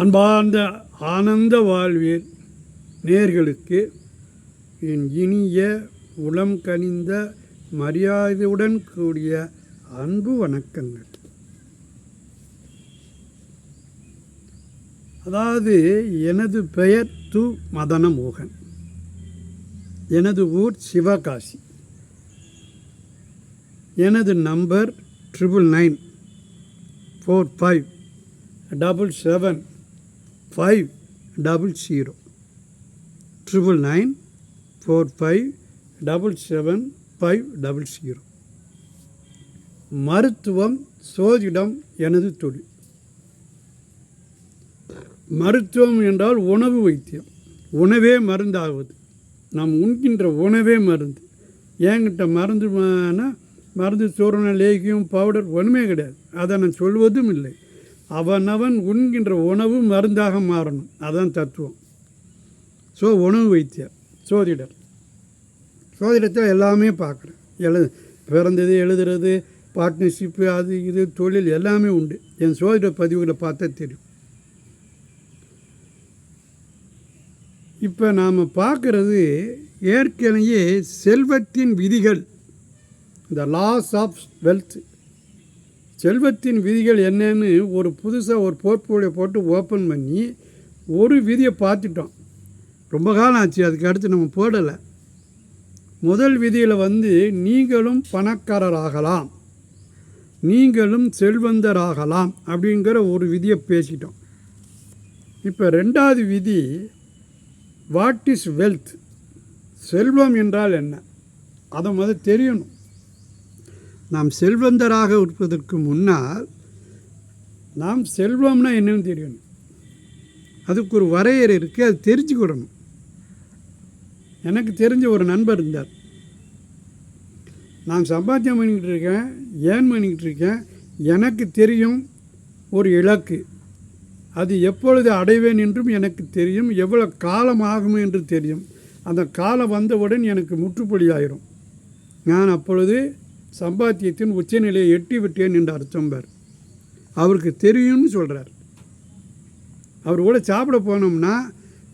அன்பார்ந்த ஆனந்த வாழ்வியல் நேர்களுக்கு என் இனிய உளம் கனிந்த மரியாதையுடன் கூடிய அன்பு வணக்கங்கள். அதாவது எனது பெயர் து மதனமோகன். எனது ஊர் சிவகாசி. எனது number triple nine four five double seven five double zero triple nine four five double seven five double zero மருத்துவம் சோதிடம் எனது தொழில். மருத்துவம் என்றால் உணவு வைத்தியம். உணவே மருந்தாகுது நாம் உண்கின்ற உணவே மருந்து. என்கிட்ட மருந்து மருந்து சூரண லேகியம் பவுடர் ஒன்றுமே கிடையாது. அதை நான் சொல்வதும் இல்லை. அவனவன் உண்கின்ற உணவு மருந்தாக மாறணும். அதுதான் தத்துவம். ஸோ உணவு வைத்தியர் சோதிடர். சோதிடத்தில் எல்லாமே பார்க்குறேன். எழு பிறந்தது எழுதுறது பார்ட்னர்ஷிப்பு அது இது தொழில் எல்லாமே உண்டு. என் சோதிட பதிவுகளை பார்த்தா தெரியும். இப்போ நாம் பார்க்குறது ஏற்கனவே செல்வத்தின் விதிகள் த லாஸ் ஆஃப் வெல்த் செல்வத்தின் விதிகள் என்னன்னு ஒரு புதுசாக ஒரு போர்ட்ஃபோலியோ போட்டு ஓப்பன் பண்ணி ஒரு விதியை பார்த்துட்டோம். ரொம்ப காலம் ஆச்சு அதுக்கு அடுத்து நம்ம போடலை. முதல் விதியில் வந்து நீங்களும் பணக்காரராகலாம். நீங்களும் செல்வந்தராகலாம் அப்படிங்கிற ஒரு விதியை பேசிட்டோம். இப்போ ரெண்டாவது விதி வாட் இஸ் வெல்த் செல்வம் என்றால் என்ன? அதை முதல் தெரியணும். நாம் செல்வந்தராக இருப்பதற்கு முன்னால் நாம் செல்வம்னா என்னன்னு தெரியணும் அதுக்கு ஒரு வரையறை இருக்குது அது தெரிஞ்சுக்கிடணும் எனக்கு தெரிஞ்ச ஒரு நண்பர் இருந்தார். நான் சம்பாத்தியம் பண்ணிக்கிட்டு இருக்கேன் ஏன் பண்ணிக்கிட்டு இருக்கேன் எனக்கு தெரியும் ஒரு இலக்கு. அது எப்பொழுது அடைவேன் என்றும் எனக்கு தெரியும் எவ்வளோ காலம் ஆகும் என்று தெரியும். அந்த காலம் வந்தவுடன் எனக்கு முற்றுப்புள்ளி ஆயிரும். நான் அப்பொழுது சம்பாத்தியத்தின் உச்சநிலையை எட்டி விட்டேன் என்று அர்த்தம் பார் அவருக்கு தெரியும்னு சொல்கிறார் அவர் கூட சாப்பிட போனோம்னா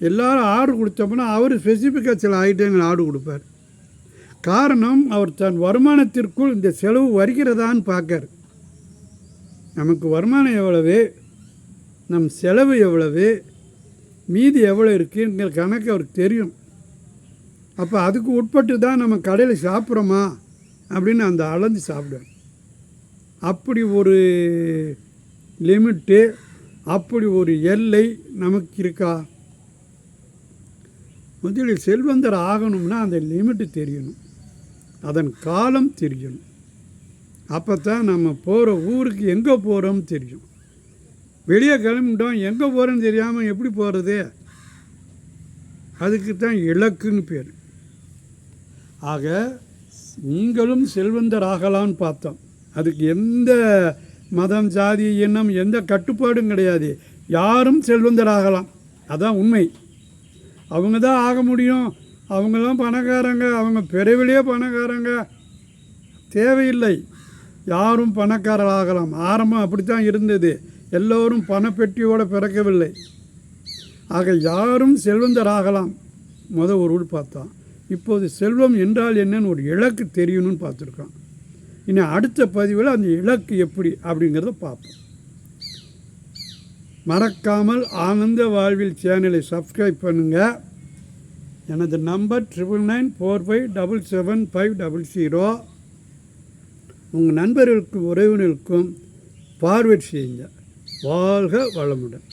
எல்லாரும் ஆர்டர் கொடுத்தோம்னா அவர் ஸ்பெசிஃபிக்காக சில ஐட்டங்கள் ஆர்டர் கொடுப்பார். காரணம் அவர் தன் வருமானத்திற்குள் இந்த செலவு வருகிறதான்னு பார்க்கார். நமக்கு வருமானம் எவ்வளவு? நம் செலவு எவ்வளவு? மீதி எவ்வளோ இருக்குங்கிற கணக்கு அவருக்கு தெரியும். அப்போ அதுக்கு உட்பட்டு தான் நம்ம கடையில் சாப்பிட்றோமா? அப்படின்னு அந்த அளந்து சாப்பிடுவேன். அப்படி ஒரு லிமிட்டு அப்படி ஒரு எல்லை நமக்கு இருக்கா? முதலில் செல்வந்தர் ஆகணும்னா அந்த லிமிட்டு தெரியணும். அதன் காலம் தெரியணும். அப்போ தான் நம்ம போகிற ஊருக்கு எங்கே போகிறோம் தெரியும். வெளியே கிளம்பிட்டோம் எங்கே போகிறோன்னு தெரியாமல் எப்படி போகிறது அதுக்கு தான் இலக்குன்னு பேர். ஆக நீங்களும் செல்வந்தர் ஆகலாம்னு பார்த்தோம். அதுக்கு எந்த மதம் ஜாதி இனம் எந்த கட்டுப்பாடும் கிடையாது. யாரும் செல்வந்தர் ஆகலாம் அதான் உண்மை. அவங்க தான் ஆக முடியும். அவங்களாம் பணக்காரங்க அவங்க பிறவிலே பணக்காரங்க. தேவையில்லை. யாரும் பணக்காரர் ஆகலாம் ஆரம்பம் அப்படித்தான் இருந்தது. எல்லோரும் பணப்பெட்டியோடு பிறக்கவில்லை. ஆக யாரும் செல்வந்தர் ஆகலாம் முத ஒரு பார்த்தோம். இப்போது செல்வம் என்றால் என்னன்னு ஒரு இலக்கு தெரியணும்னு பார்த்துருக்கோம் இனி அடுத்த பதிவில் அந்த இலக்கு எப்படி அப்படிங்கிறத பார்ப்போம். மறக்காமல் ஆனந்த வாழ்வில் சேனலை சப்ஸ்கிரைப் பண்ணுங்கள் எனது number triple nine four five double seven five double zero. உங்கள் நண்பர்களுக்கும் உறவினருக்கும் பார்வேட் செய்யுங்க. வாழ்க வளமுடன்.